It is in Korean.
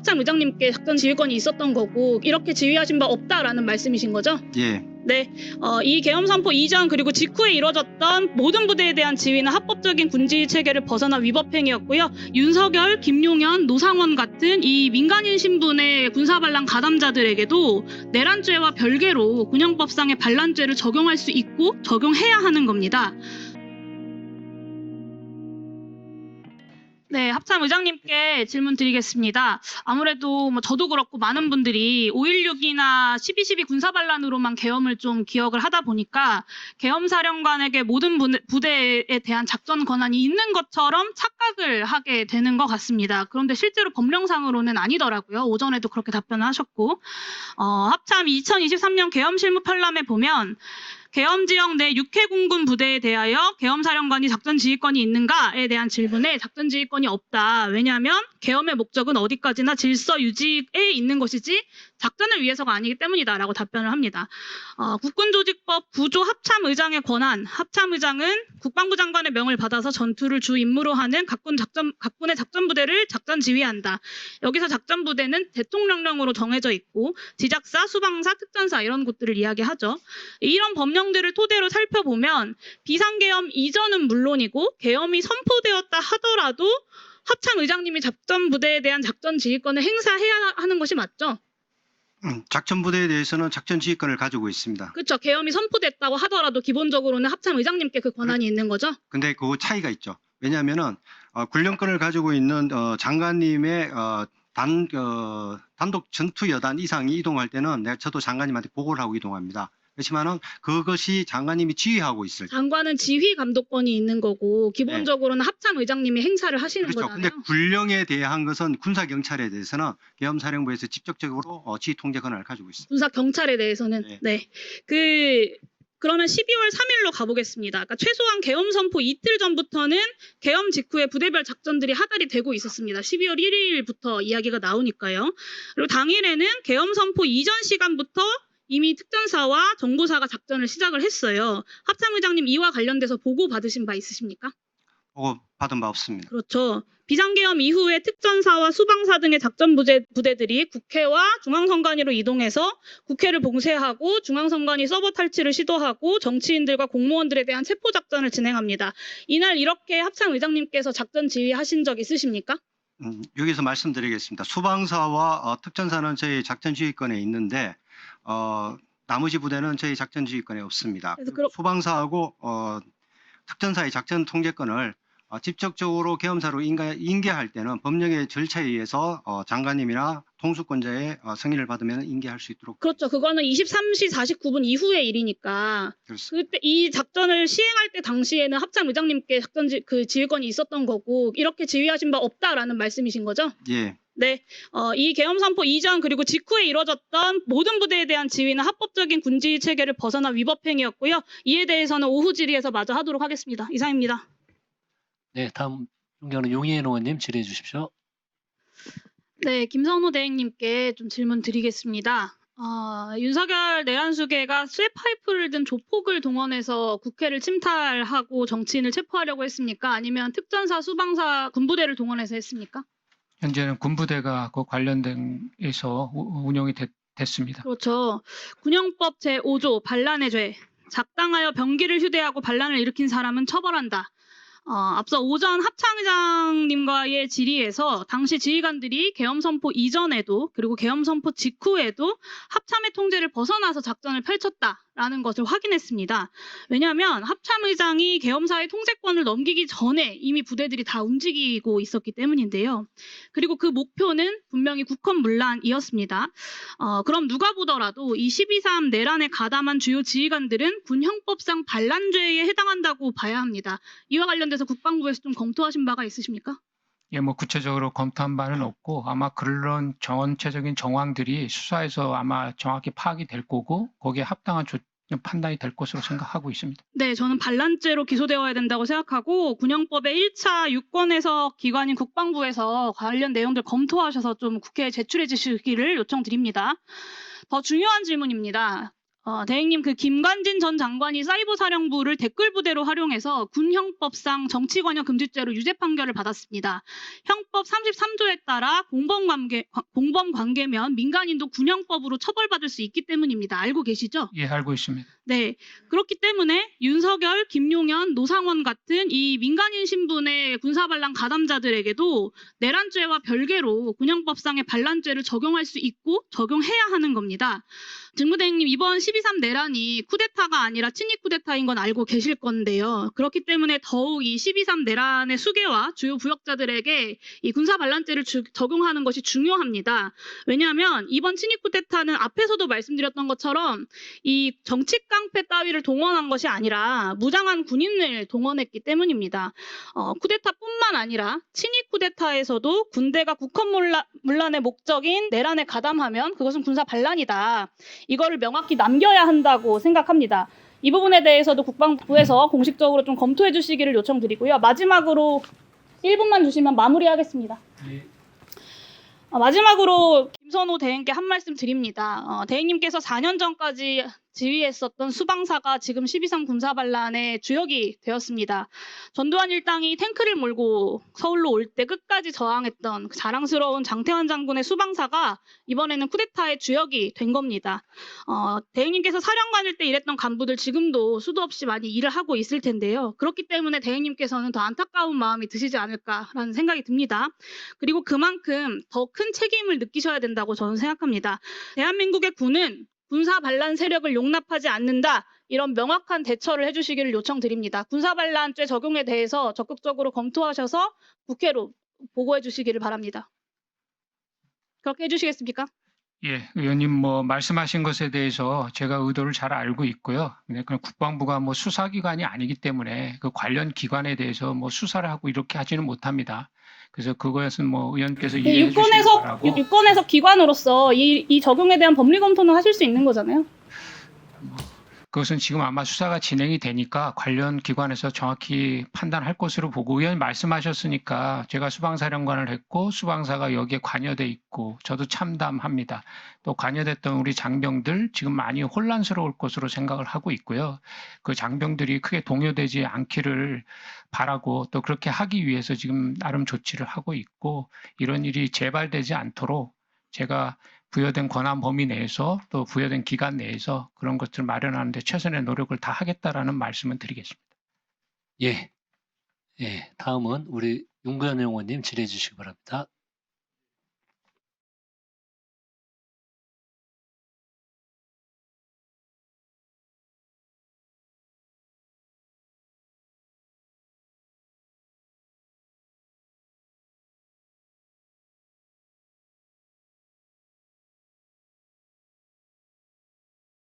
합참 의장님께 작전 지휘권이 있었던 거고 이렇게 지휘하신 바 없다라는 말씀이신 거죠? 예, 네, 어, 이 계엄 선포 이전 그리고 직후에 이뤄졌던 모든 부대에 대한 지휘는 합법적인 군지휘 체계를 벗어난 위법 행위였고요. 윤석열, 김용현, 노상원 같은 이 민간인 신분의 군사반란 가담자들에게도 내란죄와 별개로 군형법상의 반란죄를 적용할 수 있고 적용해야 하는 겁니다. 네, 합참 의장님께 질문 드리겠습니다. 아무래도 뭐 저도 그렇고 많은 분들이 5.16이나 12.12 군사반란으로만 계엄을 좀 기억을 하다 보니까 계엄사령관에게 모든 부- 부대에 대한 작전 권한이 있는 것처럼 착각을 하게 되는 것 같습니다. 그런데 실제로 법령상으로는 아니더라고요. 오전에도 그렇게 답변을 하셨고 어, 합참 2023년 계엄 실무 편람에 보면 계엄 지역 내 육해공군 부대에 대하여 계엄 사령관이 작전 지휘권이 있는가에 대한 질문에 작전 지휘권이 없다. 왜냐하면 계엄의 목적은 어디까지나 질서 유지에 있는 것이지 작전을 위해서가 아니기 때문이다라고 답변을 합니다. 어, 국군조직법 구조 합참의장의 권한, 합참의장은 국방부 장관의 명을 받아서 전투를 주 임무로 하는 각군 작전 각군의 작전 부대를 작전 지휘한다. 여기서 작전 부대는 대통령령으로 정해져 있고 지작사, 수방사, 특전사 이런 곳들을 이야기하죠. 이런 법령 들을 토대로 살펴보면 비상계엄 이전은 물론이고 계엄이 선포되었다 하더라도 합참 의장님이 작전 부대에 대한 작전 지휘권을 행사해야 하는 것이 맞죠? 음, 작전 부대에 대해서는 작전 지휘권을 가지고 있습니다. 그렇죠. 계엄이 선포됐다고 하더라도 기본적으로는 합참 의장님께 그 권한이 있는 거죠. 근데 그 차이가 있죠. 왜냐하면은 어, 군령권을 가지고 있는 어, 장관님의 어, 단 어, 단독 전투 여단 이상이 이동할 때는 내가 저도 장관님한테 보고를 하고 이동합니다. 그렇지만은 그것이 장관님이 지휘하고 있을 때 장관은 지휘 감독권이 있는 거고 기본적으로는 합참 의장님이 행사를 하시는 그렇죠. 거잖아요. 근데 군령에 대한 것은 군사 경찰에 대해서는 계엄사령부에서 직접적으로 어, 지휘 통제권을 가지고 있습니다. 군사 경찰에 대해서는 네. 네. 그 그러면 12월 3일로 가보겠습니다. 그러니까 최소한 계엄 선포 이틀 전부터는 계엄 직후에 부대별 작전들이 하달이 되고 있었습니다. 12월 1일부터 이야기가 나오니까요. 그리고 당일에는 계엄 선포 이전 시간부터 이미 특전사와 정보사가 작전을 시작을 했어요. 합참 의장님 이와 관련돼서 보고 받으신 바 있으십니까? 보고 받은 바 없습니다. 그렇죠. 비상계엄 이후에 특전사와 수방사 등의 작전 부대, 부대들이 국회와 중앙선관위로 이동해서 국회를 봉쇄하고 중앙선관위 서버 탈취를 시도하고 정치인들과 공무원들에 대한 체포 작전을 진행합니다. 이날 이렇게 합참 의장님께서 작전 지휘하신 적 있으십니까? 음, 여기서 말씀드리겠습니다. 수방사와 어, 특전사는 저희 작전 지휘권에 있는데 어, 나머지 부대는 저희 작전 지휘권에 없습니다. 그럼- 수방사하고 어, 특전사의 작전 통제권을 어, 직접적으로 계엄사로 인가, 인계할 때는 법령의 절차에 의해서 어, 장관님이나 통수권자의 어, 승인을 받으면 인계할 수 있도록 그렇죠. 그거는 23시 49분 이후의 일이니까 그렇습니다. 그때 이 작전을 시행할 때 당시에는 합참 의장님께 작전 지, 그 지휘권이 있었던 거고 이렇게 지휘하신 바 없다라는 말씀이신 거죠? 예, 네, 어, 이 계엄 선포 이전 그리고 직후에 이뤄졌던 모든 부대에 대한 지휘는 합법적인 군지휘 체계를 벗어난 위법 행위였고요. 이에 대해서는 오후 질의에서 마저 하도록 하겠습니다. 이상입니다. 네, 다음 존경하는 용희인 의원님 질의해 주십시오. 네, 김선호 대행님께 좀 질문 드리겠습니다. 어, 윤석열 내란수계가 쇠파이프를 든 조폭을 동원해서 국회를 침탈하고 정치인을 체포하려고 했습니까? 아니면 특전사, 수방사, 군부대를 동원해서 했습니까? 현재는 군부대가 그 우- 운영이 됐, 됐습니다. 그렇죠. 군형법 제5조 반란의 죄. 작당하여 병기를 휴대하고 반란을 일으킨 사람은 처벌한다. 어, 앞서 오전 합창의장님과의 질의에서 당시 지휘관들이 계엄 선포 이전에도 그리고 계엄 선포 직후에도 합참의 통제를 벗어나서 작전을 펼쳤다 라는 것을 확인했습니다. 왜냐하면 합참의장이 계엄사의 통제권을 넘기기 전에 이미 부대들이 다 움직이고 있었기 때문인데요. 그리고 그 목표는 분명히 국헌 문란이었습니다. 어, 그럼 누가 보더라도 이 12.3 내란에 가담한 주요 지휘관들은 군 형법상 반란죄에 해당한다고 봐야 합니다. 이와 관련돼서 국방부에서 좀 검토하신 바가 있으십니까? 예, 뭐 구체적으로 검토한 바는 없고 아마 그런 전체적인 정황들이 수사에서 아마 정확히 파악이 될 거고 거기에 합당한 조- 판단이 될 것으로 생각하고 있습니다. 네, 저는 반란죄로 기소되어야 된다고 생각하고 군형법의 1차 유권 해석 기관인 국방부에서 관련 내용들 검토하셔서 좀 국회에 제출해 주시기를 요청드립니다. 더 중요한 질문입니다. 어, 대행님 그 김관진 전 장관이 사이버 사령부를 댓글 부대로 활용해서 군형법상 정치관여 금지죄로 유죄 판결을 받았습니다. 형법 33조에 따라 공범 관계 공범 관계면 민간인도 군형법으로 처벌받을 수 있기 때문입니다. 알고 계시죠? 예, 알고 있습니다. 네. 그렇기 때문에 윤석열, 김용현, 노상원 같은 이 민간인 신분의 군사 반란 가담자들에게도 내란죄와 별개로 군형법상의 반란죄를 적용할 수 있고 적용해야 하는 겁니다. 직무대행님 이번 12.3 내란이 쿠데타가 아니라 친위 쿠데타인 건 알고 계실 건데요. 그렇기 때문에 더욱 이 12.3 내란의 수괴와 주요 부역자들에게 이 군사 반란죄를 주- 적용하는 것이 중요합니다. 왜냐하면 이번 친위 쿠데타는 앞에서도 말씀드렸던 것처럼 이 정치 깡패 따위를 동원한 것이 아니라 무장한 군인을 동원했기 때문입니다. 어, 쿠데타뿐만 아니라 친위 쿠데타에서도 군대가 국헌 문란의 목적인 내란에 가담하면 그것은 군사 반란이다. 이거를 명확히 남겨야 한다고 생각합니다. 이 부분에 대해서도 국방부에서 공식적으로 좀 검토해 주시기를 요청드리고요. 마지막으로 1분만 주시면 마무리하겠습니다. 어, 마지막으로 김선호 대행께 한 말씀 드립니다. 어, 대행님께서 4년 전까지 지휘했었던 수방사가 지금 12.3 군사반란의 주역이 되었습니다. 전두환 일당이 탱크를 몰고 서울로 올 때 끝까지 저항했던 그 자랑스러운 장태환 장군의 수방사가 이번에는 쿠데타의 주역이 된 겁니다. 어, 대행님께서 사령관일 때 일했던 간부들 지금도 수도 없이 많이 일을 하고 있을 텐데요. 그렇기 때문에 대행님께서는 더 안타까운 마음이 드시지 않을까라는 생각이 듭니다. 그리고 그만큼 더 큰 책임을 느끼셔야 된다 고 저는 생각합니다. 대한민국의 군은 군사 반란 세력을 용납하지 않는다. 이런 명확한 대처를 해주시기를 요청드립니다. 군사 반란죄 적용에 대해서 적극적으로 검토하셔서 국회로 보고해 주시기를 바랍니다. 그렇게 해주시겠습니까? 예, 의원님 뭐 말씀하신 것에 대해서 제가 의도를 잘 알고 있고요. 그 국방부가 뭐 수사기관이 아니기 때문에 그 관련 기관에 대해서 뭐 수사를 하고 이렇게 하지는 못합니다. 그래서 그것은 뭐 의원께서 그 이해해 주시기 유권에서 바라고 유- 유권에서 기관으로서 이, 이 적용에 대한 법리 검토는 하실 수 있는 거잖아요. 그것은 지금 아마 수사가 진행이 되니까 관련 기관에서 정확히 판단할 것으로 보고 의원님 말씀하셨으니까 제가 수방사령관을 했고 수방사가 여기에 관여돼 있고 저도 참담합니다. 또 관여됐던 우리 장병들 지금 많이 혼란스러울 것으로 생각을 하고 있고요. 그 장병들이 크게 동요되지 않기를 바라고 또 그렇게 하기 위해서 지금 나름 조치를 하고 있고 이런 일이 재발되지 않도록 제가 부여된 권한 범위 내에서 또 부여된 기간 내에서 그런 것들을 마련하는데 최선의 노력을 다 하겠다라는 말씀을 드리겠습니다. 예. 예. 다음은 우리 윤구현 의원님 질의해 주시기 바랍니다.